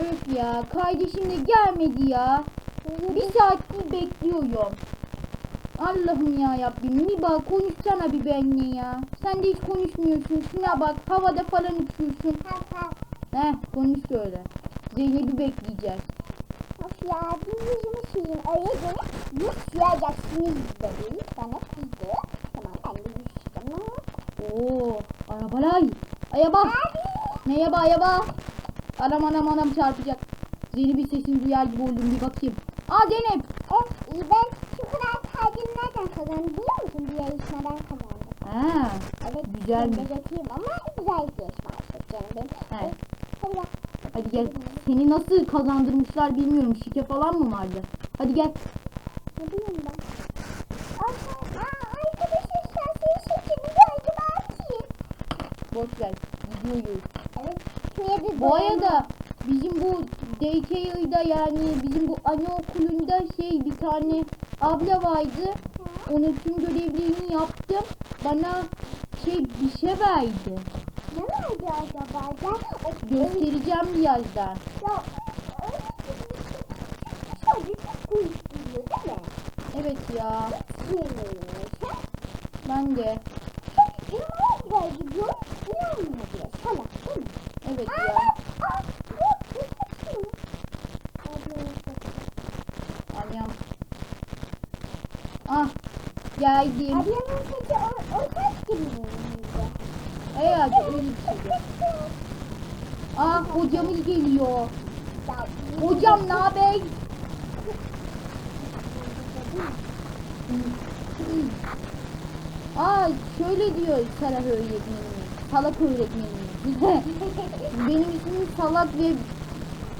Öf ya kardeşim de gelmedi ya. Bir saattir bekliyorum. Allah'ım ya Rabbim bir bak konuşsana bir benimle ya. Sen de hiç konuşmuyorsun. Şuna bak havada falan uçuyorsun. Heh konuş öyle. Zeynep'i bekleyeceğiz. Of ya bir yüzümü sileyim. Öyle gelip yüz silayacaksınız dedi. Bana kızdı. Tamam ben de yüz sileceğim. Oo arabalar. Ayaba. Ne yaba ayaba. Anam anam anam çarpacak. Zeynep'in sesini duyar gibi oldum bir bakayım. Aa Zeynep. E, ben şu kadar tacını nereden kazandım biliyor musun? Bir yarışmadan kazandım. Ha, Evet. Güzelmiş. Ben de geçeyim ama güzel bir yarışma canım benim. Evet. Hadi gel. hadi gel. Seni nasıl kazandırmışlar bilmiyorum. Şike falan mı vardı? Hadi gel. Ne bileyim ben. Sen- aa, arkadaşım sen seni seçimini acaba kim? Boş ver. Gidiyoruz. Bir Bu arada bizim bu daycare'da yani bizim bu anaokulunda şey bir tane abla vardı. Onun tüm görevlerini yaptım. Bana şey bir şey verdi. Ne vardı acaba? O, Göstereceğim birazdan. Ya, uyuşturuyor değil mi? Evet ya. Sevmiyorum. Ben de. İnanılmaz güzel gidiyor. İnanmıyor. Sana mi? Evet kim? Annem. Ah. Geldim. Ablamın saçı o, o saç gibi bir şeydi. Ah hocamız geliyor. Hocam ne haber? Aa şöyle diyor Salak öğretmenimiz. Salak öğretmenimiz. Benim ismim Salak ve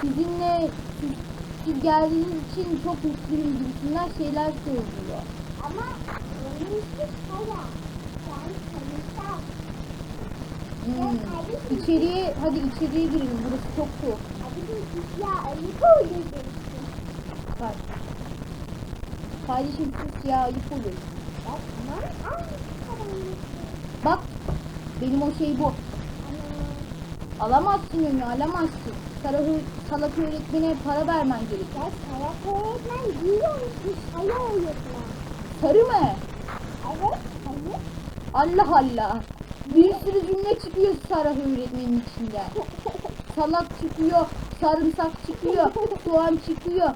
sizinle siz, siz geldiğiniz için çok mutluyum gibisinden şeyler söylüyor. Ama onun ismi Kaya. Yani sayısal. Hmm. İçeriye hadi içeriye girelim. Burası çok soğuk. Bak. Kardeşim sus ya ayıp olur. Bak benim o şey bu. Alamazsın onu alamazsın. Salak, salak öğretmene para vermen gerek. Ya Kaya öğretmen değilmiş. Kaya öğretmen. Sarı mı? Evet. Hayır. Allah Allah. Bir sürü cümle çıkıyor Sarah öğretmenin içinden. Salak çıkıyor, sarımsak çıkıyor, soğan çıkıyor,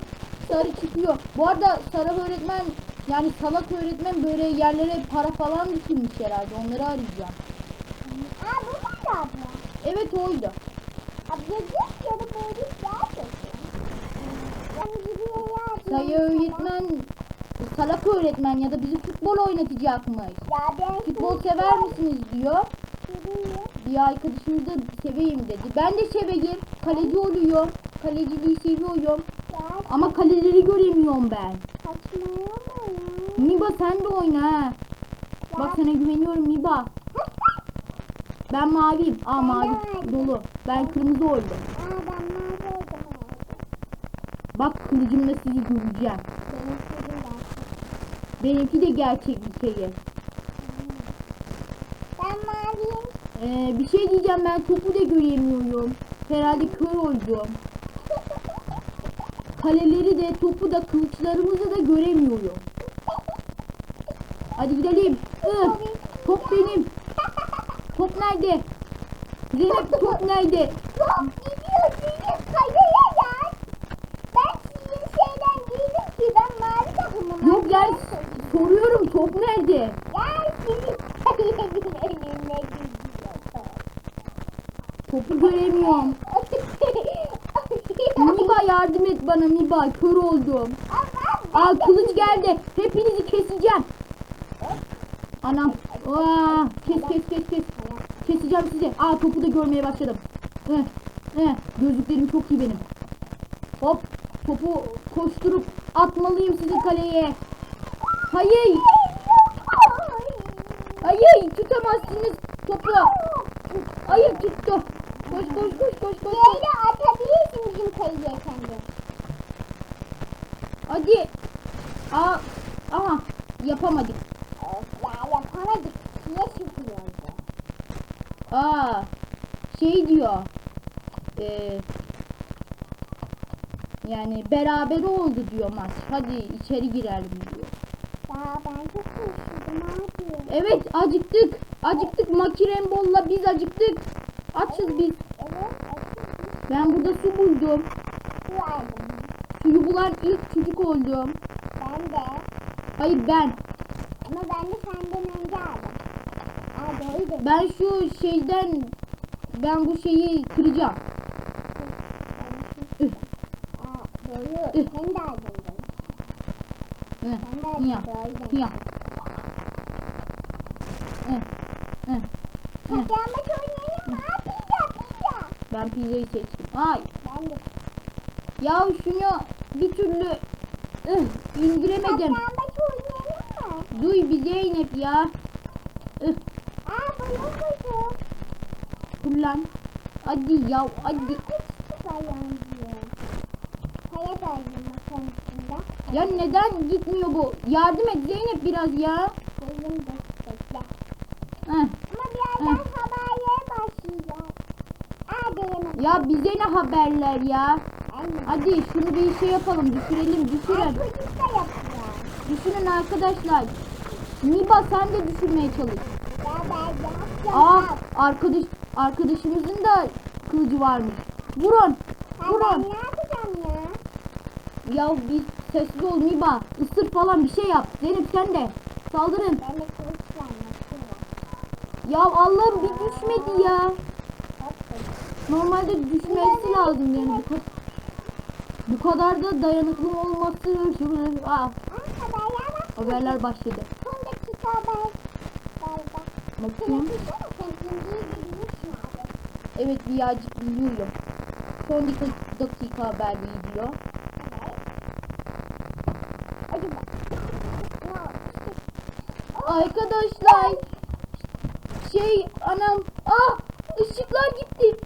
sarı çıkıyor. Bu arada Sarah öğretmen yani salak öğretmen böyle yerlere para falan dikilmiş herhalde. Onları arayacağım. Aa bu muydu abla? Evet oydu. Ablacık ya da böyle gerçekten. Yani gibi ya. Sayı öğretmen salak öğretmen ya da bizi futbol oynatacakmış. Ya ben Futbol sever misiniz diyor. Bir arkadaşımız da seveyim dedi. Ben de seveyim. Kaleci oluyor. Kaleciliği seviyorum. Ya Ama kaleleri göremiyorum ben. saçmalama ya. Miba sen de oyna. Bak sana güveniyorum Miba. Ben maviyim. Aa mavi dolu. Ben kırmızı oldum. Aa ben mavi oldum. Bak kılıcımla sizi göreceğim. Benimki de gerçek bir şey. Ben maviyim. Ee, bir şey diyeceğim ben topu da göremiyorum. Herhalde kör oldum. Kaleleri de topu da kılıçlarımızı da göremiyorum. Hadi gidelim. Ih, top benim. Top nerede? Zeynep top nerede? Yok gidiyor sizin kayaya gel. Ben sizin şeyden değilim ki ben mavi takımım. Yok gel soruyorum top nerede? Gel sizin kayanın önüne gidiyor. Topu göremiyorum. Niba yardım et bana Niba kör oldum. Aa kılıç geldi. Hepinizi keseceğim. Anam. Aa, kes kes kes kes. Keseceğim sizi. Aa topu da görmeye başladım. Eh, eh, gözlüklerim çok iyi benim. Hop topu koşturup atmalıyım sizi kaleye. Hayır. Hayır tutamazsınız topu. Hayır tuttu. Koş koş koş koş koş. Böyle atabilirsin bizim kayaya kendi. Hadi. Aa, aha yapamadık. Ya yapamadık. Niye çıkıyordu? Aa, şey diyor. Ee, Yani beraber oldu diyor maç. Hadi içeri girelim diyor. Ya ben çok koşuyordum abi. Evet acıktık. Acıktık Makirembol'la biz acıktık. Açız biz. Evet, Ben burada su buldum. su aldım. Suyu bulan ilk çocuk oldum. Ben de. Hayır ben. Ama ben de senden önce aldım. Ben şu şeyden ben bu şeyi kıracağım. Hı, hı. Saklambaç oynayalım mı? Aa pizza pizza. Ben pizzayı seçtim. Ay. Ben de. Ya şunu bir türlü ıh, indiremedim. Saklambaç oynayalım mı? Duy bir Zeynep ya. Ih. Kullan. Hadi ya hadi. Ya neden gitmiyor bu? Yardım et Zeynep biraz ya. Heh. Ama birazdan haberlere başlayacağız. Aa diyemedim. Ya bize ne haberler ya? Hadi şunu bir şey yapalım düşürelim düşürün. Düşürün arkadaşlar. Niba sen de düşürmeye çalış. Aa arkadaş arkadaşımızın da kılıcı varmış. Vurun. Vurun. ne yapacağım ya? Ya bir sessiz ol Niba. Isır falan bir şey yap. Zeynep sen de. Saldırın. Ben de anlatıyorum. Ya Allah'ım bir düşmedi ya. Kılıç. Normalde düşmesi lazım yani bu. Bu kadar da dayanıklı olması. Aa, haberler başladı. Son dakika haber. Bakayım. Evet birazcık biliyorum. Son dakika, dakika haberliği diyor. Arkadaşlar şey anam ah ışıklar gitti.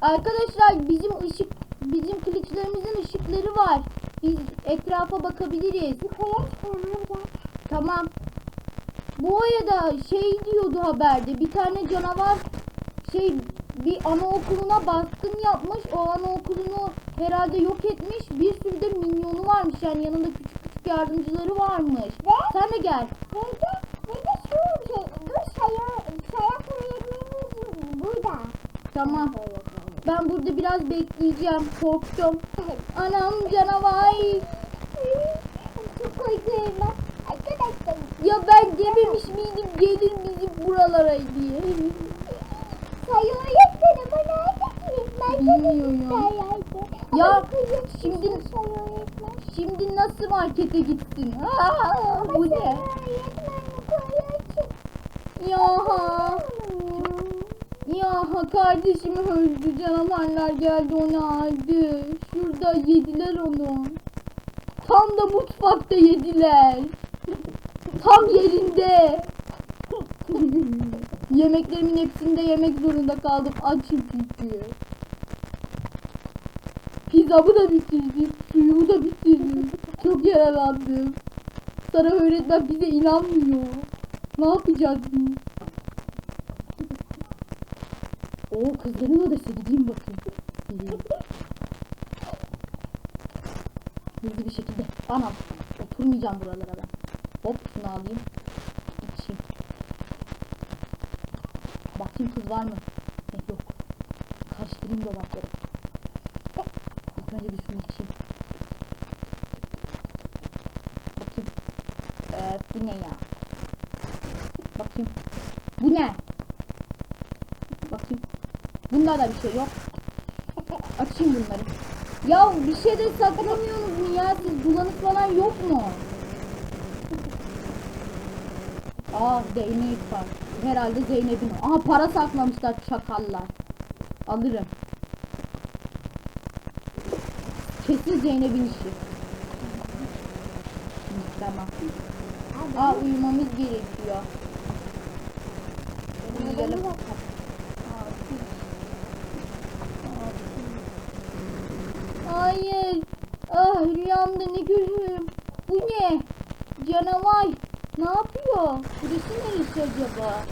Arkadaşlar bizim ışık bizim kılıçlarımızın ışıkları var. Biz etrafa bakabiliriz. Tamam. Bu arada şey diyordu haberde bir tane canavar şey bir anaokuluna baskın yapmış. O anaokulunu herhalde yok etmiş. Bir sürü de minyonu varmış yani yanında küçük küçük yardımcıları varmış. Ve? Sen de gel. Ve de, ve de şu şey, dur sayı, sayı öğretmenimiz burada. Tamam. Ben burada biraz bekleyeceğim. Korktum. Anam canavar. Çok korkuyorum. Ya ben dememiş miydim gelir bizim buralara diye. Sayı öğretmeni bana sayaydı. Ya, kıyım şimdi-. Şimdi nasıl markete gitsin? Aa, bu ne? öğretmen yukarıya çık. Ya ya kardeşimi öldü canavarlar geldi onu aldı. Şurada yediler onu. Tam da mutfakta yediler. Tam yerinde. Yemeklerimin hepsini de yemek zorunda kaldım. Açım çünkü. Pizzamı da bitirdim. Suyumu da bitirdim. Çok yaralandım. Sana öğretmen bize inanmıyor. Ne yapacağız biz? Oo kızların odası gideyim bakayım. Hızlı bir şekilde. Anam. Oturmayacağım buralara ben. Şunu alayım. İçeyim. Bakayım kız var mı? Eh, yok. Karıştırayım dolapları. İlk önce bir şunu içeyim. Bakayım. Ee, bu ne ya? Bakayım. Bu ne? Bakayım. Bunda da bir şey yok. Açayım bunları. Ya bir şey de saklamıyorsunuz mu ya? Siz bulanık falan yok mu? Aa Zeynep var. Herhalde Zeynep'in. Aha para saklamışlar çakallar. Alırım. Kesin Zeynep'in işi. Tamam. Aa uyumamız gerekiyor. Uyuyalım. Hayır. Ah rüyamda ne görüyorum. Bu ne? Canavar. Ne yapıyor? Burası neresi acaba?